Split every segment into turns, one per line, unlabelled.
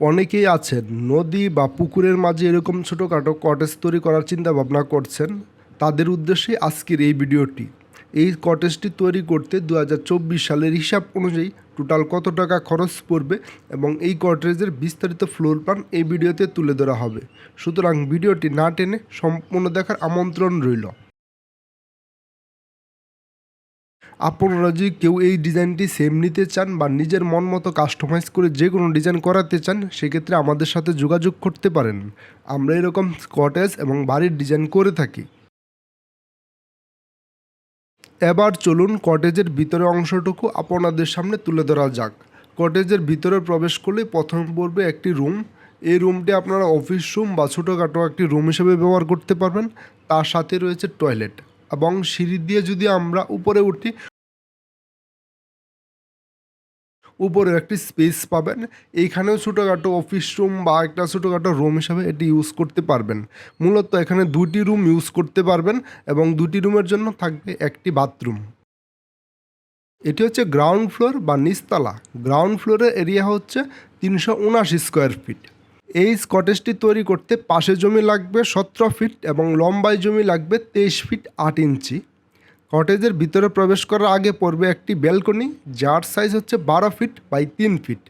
অনেকেই আছেন, নদী বা পুকুরের মাঝে এরকম ছোটোখাটো কটেজ তৈরি করার চিন্তা ভাবনা করছেন। তাদের উদ্দেশ্যে আজকের এই ভিডিওটি। এই কটেজটি তৈরি করতে দু হাজার চব্বিশ সালের হিসাব অনুযায়ী টোটাল কত টাকা খরচ পড়বে এবং এই কটেজের বিস্তারিত ফ্লোর প্ল্যান এই ভিডিওতে তুলে ধরা হবে। সুতরাং ভিডিওটি না টেনে সম্পূর্ণ দেখার আমন্ত্রণ রইল। আপনারা যদি কেউ এই ডিজাইনটি সেম নিতে চান বা নিজের মন মতো কাস্টমাইজ করে যে কোনো ডিজাইন করাতে চান, সেক্ষেত্রে আমাদের সাথে যোগাযোগ করতে পারেন। আমরা এরকম কটেজ এবং বাড়ির ডিজাইন করে থাকি। এবার চলুন কটেজের ভিতরের অংশটুকু আপনাদের সামনে তুলে ধরা যাক। কটেজের ভিতরে প্রবেশ করলে প্রথম পড়বে একটি রুম এই রুমটি আপনারা অফিস রুম বা ছোটোখাটো একটি রুম হিসেবে ব্যবহার করতে পারবেন। তার সাথে রয়েছে টয়লেট এবং সিঁড়ি দিয়ে যদি আমরা উপরে উঠি উপরে একটি স্পেস পাবেন। এইখানেও ছোটোখাটো অফিস রুম বা একটা ছোটোখাটো রুম হিসাবে এটি ইউজ করতে পারবেন। মূলত এখানে দুটি রুম ইউজ করতে পারবেন এবং দুটি রুমের জন্য থাকবে একটি বাথরুম এটি হচ্ছে গ্রাউন্ড ফ্লোর বা নিচতলা। গ্রাউন্ড ফ্লোরের এরিয়া হচ্ছে তিনশো উনাশি স্কোয়ার ফিট এই স্কটেজটি তৈরি করতে পাশে জমি লাগবে সতেরো ফিট এবং লম্বায় জমি লাগবে তেইশ ফিট আট ইঞ্চি। কটেজের ভিতরে প্রবেশ করার আগে পড়বে একটি ব্যালকনি, যার সাইজ হচ্ছে বারো ফিট বাই তিন ফিট।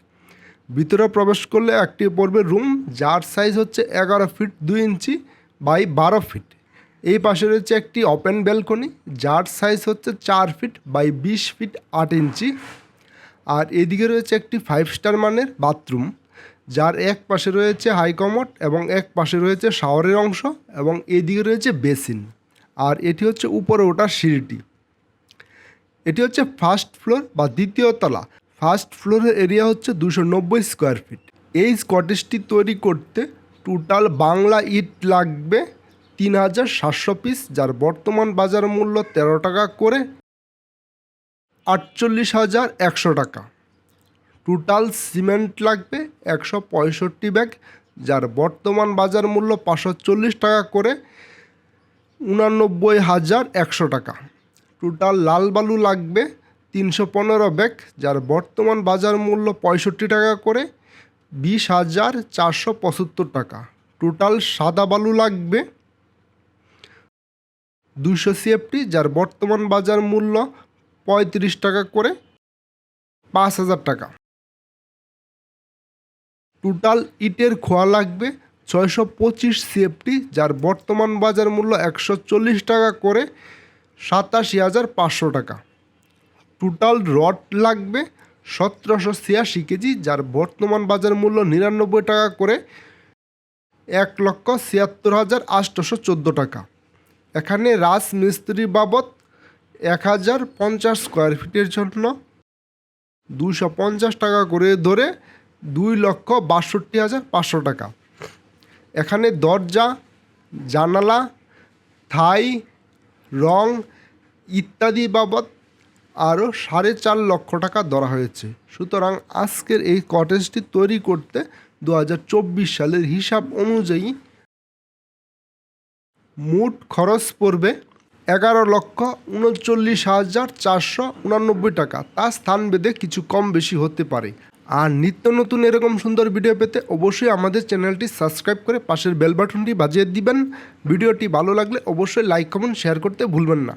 ভিতরে প্রবেশ করলে একটি পড়বে রুম, যার সাইজ হচ্ছে এগারো ফিট দুই ইঞ্চি বাই বারো ফিট। এই পাশে রয়েছে একটি ওপেন ব্যালকনি, যার সাইজ হচ্ছে চার ফিট বাই বিশ ফিট আট ইঞ্চি। আর এদিকে রয়েছে একটি ফাইভ স্টার মানের বাথরুম। যার এক পাশে রয়েছে হাইকমোড এবং এক পাশে রয়েছে শাওয়ারের অংশ এবং এদিকে রয়েছে বেসিন। আর এটি হচ্ছে উপরে ওঠার সিঁড়িটি। এটি হচ্ছে ফার্স্ট ফ্লোর বা দ্বিতীয় তলা। ফার্স্ট ফ্লোরের এরিয়া হচ্ছে দুশো নব্বই স্কোয়ার ফিট। এই কটেজটি তৈরি করতে টোটাল বাংলা ইট লাগবে তিন হাজার সাতশো পিস, যার বর্তমান বাজার মূল্য তেরো টাকা করে আটচল্লিশ হাজার একশো টাকা। টোটাল সিমেন্ট লাগবে একশো পঁয়ষট্টি ব্যাগ, যার বর্তমান বাজার মূল্য পাঁচশো চল্লিশ টাকা করে উনানব্বই হাজার একশো টাকা। টোটাল লাল বালু লাগবে তিনশো পনেরো ব্যাগ, যার বর্তমান বাজার মূল্য পঁয়ষট্টি টাকা করে বিশ হাজার চারশো পঁচাত্তর টাকা। টোটাল সাদা বালু লাগবে দুশো সিএফটি, যার বর্তমান বাজার মূল্য পঁয়ত্রিশ টাকা করে পাঁচ হাজার টাকা। টোটাল ইটের খোয়া লাগবে ছয়শো পঁচিশ সিএফটি যার বর্তমান বাজার মূল্য একশো চল্লিশ টাকা করে সাতাশি হাজার পাঁচশো টাকা। টোটাল রড লাগবে সতেরোশো ছিয়াশি কেজি, যার বর্তমান বাজার মূল্য নিরানব্বই টাকা করে এক লক্ষ ছিয়াত্তর হাজার আটশোশো চোদ্দ টাকা। এখানে রাজ মিস্ত্রি বাবদ এক হাজার পঞ্চাশ স্কোয়ার ফিটের জন্য দুশো পঞ্চাশ টাকা করে ধরে দুই লক্ষ বাষট্টি হাজার পাঁচশো টাকা। এখানে দরজা, জানালা, থাই, রং ইত্যাদি বাবদ আরও সাড়ে চার লক্ষ টাকা ধরা হয়েছে। সুতরাং আজকের এই কটেজটি তৈরি করতে দু হাজার চব্বিশ সালের হিসাব অনুযায়ী মোট খরচ পড়বে এগারো লক্ষ উনচল্লিশ হাজার চারশো উনানব্বই টাকা। তা স্থান ভেদে কিছু কম বেশি হতে পারে। আর নিত্য নতুন এরকম সুন্দর ভিডিও পেতে অবশ্যই আমাদের চ্যানেলটি সাবস্ক্রাইব করে পাশের বেল বাটনটি বাজিয়ে দিবেন। ভিডিওটি ভালো লাগলে অবশ্যই লাইক কমেন্ট শেয়ার করতে ভুলবেন না।